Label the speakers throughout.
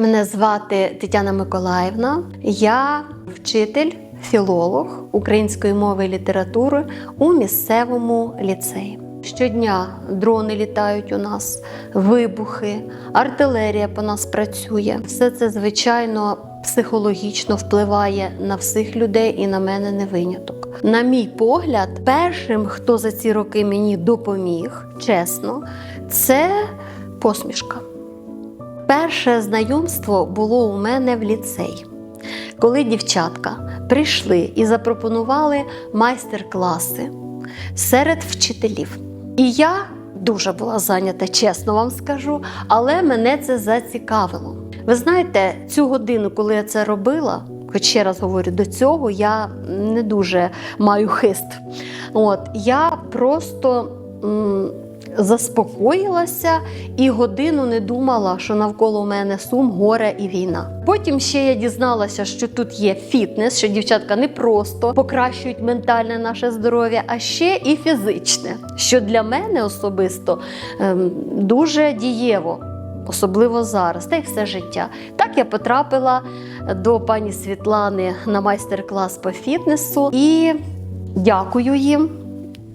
Speaker 1: Мене звати Тетяна Миколаївна. Я вчитель, філолог української мови і літератури у місцевому ліцеї. Щодня дрони літають у нас, вибухи, артилерія по нас працює. Все це, звичайно, психологічно впливає на всіх людей і на мене не виняток. На мій погляд, першим, хто за ці роки мені допоміг, чесно, це посмішка. Перше знайомство було у мене в ліцеї, коли дівчатка прийшли і запропонували майстер-класи серед вчителів. І я дуже була зайнята, чесно вам скажу, але мене це зацікавило. Ви знаєте, цю годину, коли я це робила, хоч ще раз говорю, до цього я не дуже маю хист. От, я просто. Заспокоїлася і годину не думала, що навколо мене сум, горе і війна. Потім ще я дізналася, що тут є фітнес, що дівчатка не просто покращують ментальне наше здоров'я, а ще і фізичне, що для мене особисто ем, дуже дієво. Особливо зараз, та й все життя. Так я потрапила до пані Світлани на майстер-клас по фітнесу і дякую їм.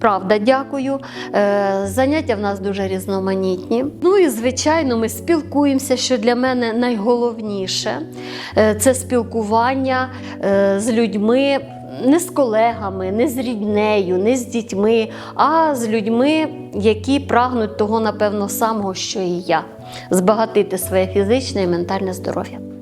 Speaker 1: Правда, дякую. Е, заняття в нас дуже різноманітні. Ну і звичайно, ми спілкуємося, що для мене найголовніше Е, це спілкування е, з людьми. Не з колегами, не з ріднею, не з дітьми, а з людьми, які прагнуть того, напевно, самого, що і я збагатити своє фізичне і ментальне здоров'я.